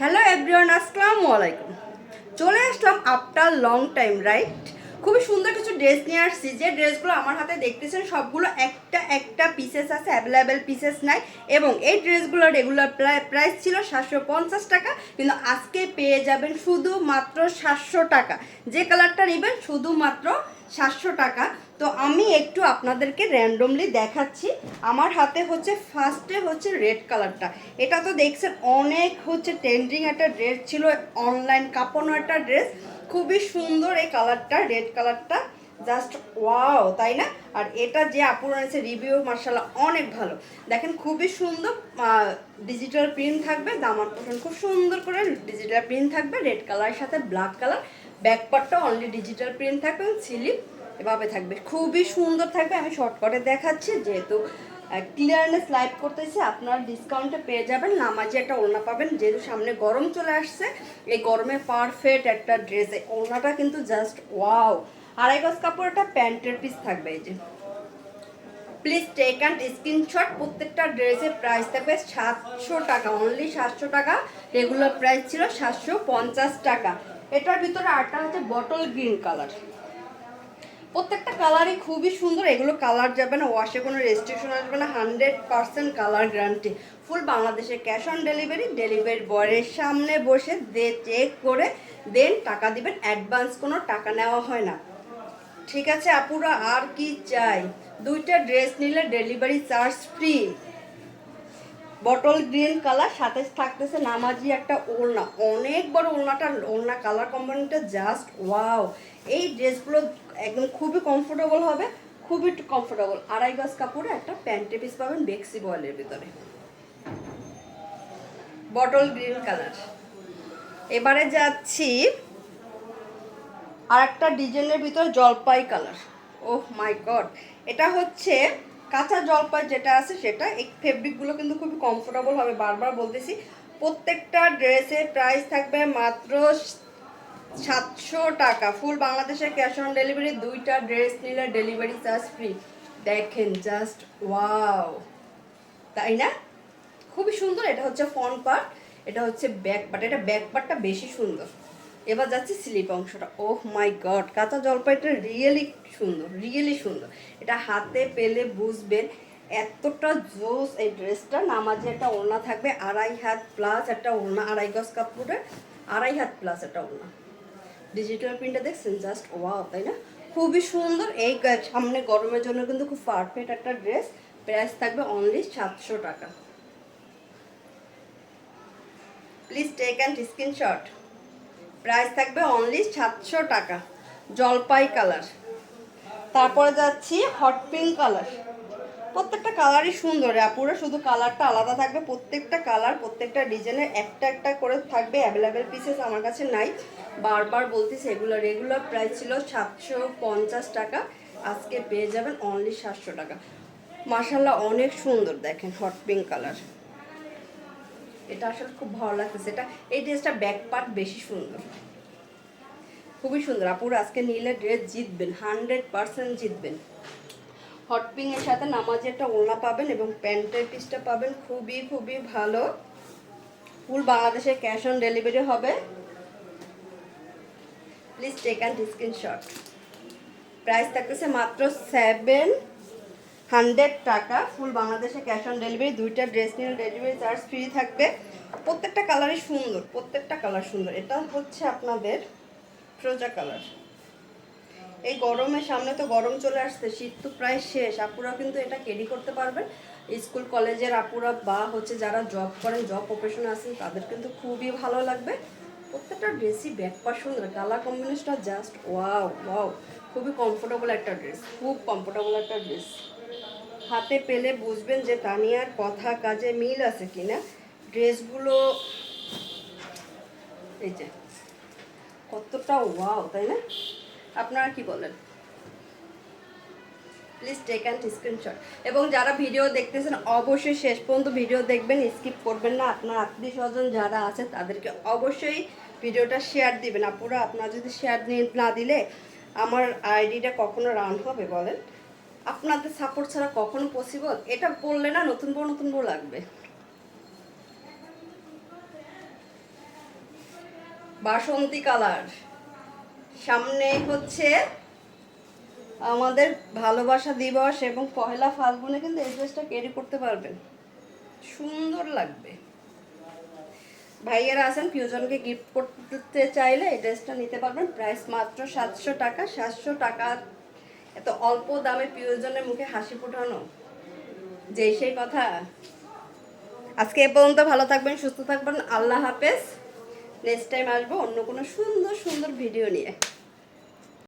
Hello everyone আসসালামু আলাইকুম চলে আসলাম আফটার লং টাইম রাইট খুবই সুন্দর কিছু ড্রেস নিয়ে আসছি। যে ড্রেসগুলো আমার হাতে দেখতেছেন, সবগুলো একটা একটা পিসেস আছে অ্যাভেলেবেল পিসেস নাই। এবং এই ড্রেসগুলো রেগুলার প্রাইস ছিল সাতশো পঞ্চাশ টাকা, কিন্তু আজকে পেয়ে যাবেন শুধুমাত্র সাতশো টাকা। যে কালারটা নেবেন, শুধুমাত্র সাতশো টাকা। তো আমি একটু আপনাদেরকে র্যান্ডমলি দেখাচ্ছি। আমার হাতে হচ্ছে ফার্স্টে হচ্ছে রেড কালারটা এটা তো দেখছেন, অনেক হচ্ছে ট্রেন্ডিং একটা ড্রেস ছিল অনলাইন কাঁপানো একটা ড্রেস খুবই সুন্দর এই কালারটা রেড কালারটা জাস্ট ওয়াও তাই না? আর এটা যে আপুর আছে রিভিউ মার্শাল্লাহ অনেক ভালো। দেখেন, খুবই সুন্দর ডিজিটাল প্রিন্ট থাকবে দামার পোষণ খুব সুন্দর করে ডিজিটাল প্রিন্ট থাকবে রেড কালারের সাথে ব্ল্যাক কালার ব্যাকপারটা অনলি ডিজিটাল প্রিন্ট থাকবে স্লিপ এভাবে থাকবে। খুবই সুন্দর থাকবে। আমি শর্টকাটে দেখাচ্ছি, যেহেতু ক্লিয়ারনেস লাইভ করতেছি, আপনার ডিসকাউন্টে পেয়ে যাবেন। নামাজি একটা ওড়না পাবেন, যেহেতু সামনে গরম চলে আসছে। এই গরমে পারফেক্ট একটা ড্রেস ওড়নাটা কিন্তু জাস্ট ওয়াও আড়াই গজ কাপড় একটা প্যান্টের পিস থাকবে এই যে। প্লিজ টেক অ্যান্ড স্ক্রিনশট প্রত্যেকটা ড্রেসের প্রাইস থাকবে সাতশো টাকা অনলি সাতশো টাকা। রেগুলার প্রাইস ছিল সাতশো পঞ্চাশ টাকা। এটার ভিতরে আরটা হচ্ছে বটল গ্রিন কালার প্রত্যেকটা কালারই খুবই সুন্দর, এগুলো কালার যাবে না ওয়াশে কোনো রেস্ট্রিকশন আসবে না hundred percent colour guarantee full বাংলাদেশে ক্যাশ অন ডেলিভারি ডেলিভারি বয়ের সামনে বসে দে চেক করে দেন টাকা দিবেন অ্যাডভান্স কোনো টাকা নেওয়া হয় না। ঠিক আছে আপুরা, আর কি চাই? দুইটা ড্রেস নিলে delivery charge free bottle green colour, সাথে থাকতেছে নামাজি একটা ওড়না। অনেক বড় ওড়নাটা, ওড়না কালার কম্বাইনটা জাস্ট ওয়াও এই ড্রেসগুলো একদম খুবই কমফোর্টেবল হবে, খুবই কমফোর্টেবল আড়াই গজ কাপড়ে একটা প্যান্টে পিস পাবেন বেক্সি বয়েলের ভিতরে। Bottle green colour. এবারে যাচ্ছি আর একটা ডিজাইনের ভিতরে জলপাই কালার। ওহ মাই গড। এটা হচ্ছে কাঁচা জলপাই যেটা আছে সেটা, এই ফেব্রিকগুলো কিন্তু খুবই কমফোর্টেবল হবে, বারবার বলতেছি। প্রত্যেকটা ড্রেসের প্রাইস থাকবে মাত্র সাতশো টাকা। ফুল বাংলাদেশের ক্যাশ অন ডেলিভারি দুইটা ড্রেস নিলে ডেলিভারি চার্জ ফ্রি দেখেন জাস্ট ওয়াও তাই না? খুবই সুন্দর, এটা হচ্ছে ফ্রন্ট পার্ট এটা হচ্ছে ব্যাক পার্ট এটা ব্যাক পার্টটা বেশি সুন্দর। এবার যাচ্ছে স্লিপ অংশটা। ওহ মাই গড, কাঁচা জলপাইটা রিয়েলি সুন্দর রিয়েলি সুন্দর। এটা হাতে পেলে বুঝবেন এতটা জোস এই ড্রেসটা। নামাজে একটা ওড়না থাকবে, আড়াই হাত প্লাস একটা ওড়না, আড়াই গজ কাপড়ে আড়াই হাত প্লাস একটা ওড়না। ডিজিটাল প্রিন্টটা দেখছেন জাস্ট ওয়াও তাই না? খুবই সুন্দর। এই সামনে গরমের জন্য কিন্তু খুব পারফেক্ট একটা ড্রেস প্রাইস থাকবে অনলি সাতশো টাকা। Please take and screenshot price থাকবে অনলি সাতশো টাকা, জলপাই কালার। তারপরে যাচ্ছি হট পিঙ্ক কালার প্রত্যেকটা কালারই সুন্দর, আপুরা শুধু কালারটা আলাদা থাকবে, প্রত্যেকটা কালার, প্রত্যেকটা ডিজাইনের একটা একটা করে থাকবে অ্যাভেলেবেল পিসেস আমার কাছে নাই। বারবার বলতেছি, এগুলো রেগুলার প্রাইস ছিল সাতশো পঞ্চাশ টাকা, আজকে পেয়ে যাবেন অনলি সাতশো টাকা। মাসাল্লাহ অনেক সুন্দর দেখেন হট পিঙ্ক কালার এটা আসলে খুব ভালো লাগতেছে। এটা, এই ড্রেসটা ব্যাক পার্ট বেশি সুন্দর। খুবই সুন্দর। আপুর আজকে নিলে ড্রেস জিতবেন হান্ড্রেড পার্সেন্ট জিতবেন। হট পিং এর সাথে নামাজে একটা ওড়না পাবেন এবং প্যান্টের পিসটা পাবেন। খুবই খুবই ভালো। ফুল বাংলাদেশে ক্যাশ অন ডেলিভারি হবে। Please take and screenshot price থাকতেছে মাত্র সেভেন হান্ড্রেড টাকা ফুল বাংলাদেশে ক্যাশ অন ডেলিভারি দুইটা ড্রেস নিয়ে ডেলিভারি চার্জ ফ্রি থাকবে। প্রত্যেকটা কালারই সুন্দর, প্রত্যেকটা কালার সুন্দর। এটা হচ্ছে আপনাদের ফ্রোজা কালার এই গরমের সামনে তো গরম চলে আসছে, শীত তো প্রায় শেষ। আপুরা কিন্তু এটা ক্যারি করতে পারবেন। স্কুল, কলেজের আপুরা বা হচ্ছে যারা জব করেন জব প্রফেশনে আছেন, তাদের কিন্তু খুবই ভালো লাগবে। প্রত্যেকটা ড্রেসই ব্যাকপার সুন্দর। কালার কম্বিনেশনটা জাস্ট ওয়াও ওয়াও খুবই কমফোর্টেবল একটা ড্রেস খুব কমফোর্টেবল একটা ড্রেস হাতে পেলে বুঝবেন যে তানিয়ার কথা কাজে মিল আছে কিনা। ড্রেসগুলো এই যে, কতটা ওয়াও, তাই না? আপনারা কি বলেন? প্লিজ টেক অ্যান্ড স্ক্রিনশট এবং যারা ভিডিও দেখতেছেন, অবশ্যই শেষ পর্যন্ত ভিডিও দেখবেন স্কিপ করবেন না। আপনার আত্মীয় স্বজন যারা আছে, তাদেরকে অবশ্যই ভিডিওটা শেয়ার দিবেন। আপুরা, আপনারা যদি শেয়ার না দিলে, আমার আইডিটা কখনো রান হবে, বলেন। আপনাদের সাপোর্ট ছাড়া কখনো পসিবল এটা বললে না, নতুন বউ নতুন বউ লাগবে। বাসন্তী কালার। সামনে হচ্ছে আমাদের ভালোবাসা দিবস এবং পহেলা ফাল্গুনে কিন্তু এই ড্রেসটা ক্যারি করতে পারবেন। সুন্দর লাগবে। ভাইয়েরা আছেন, ফিউজনকে গিফট করতে চাইলে এই ড্রেসটা নিতে পারবেন। প্রাইস মাত্র সাতশো টাকা সাতশো টাকা এত অল্প দামে প্রিয়জনের মুখে হাসি ফোটানো? যে সেই কথা। আজকে এ পর্যন্ত ভালো থাকবেন, সুস্থ থাকবেন। আল্লাহ হাফেজ। নেক্সট টাইম আসব অন্য কোনো সুন্দর সুন্দর ভিডিও নিয়ে।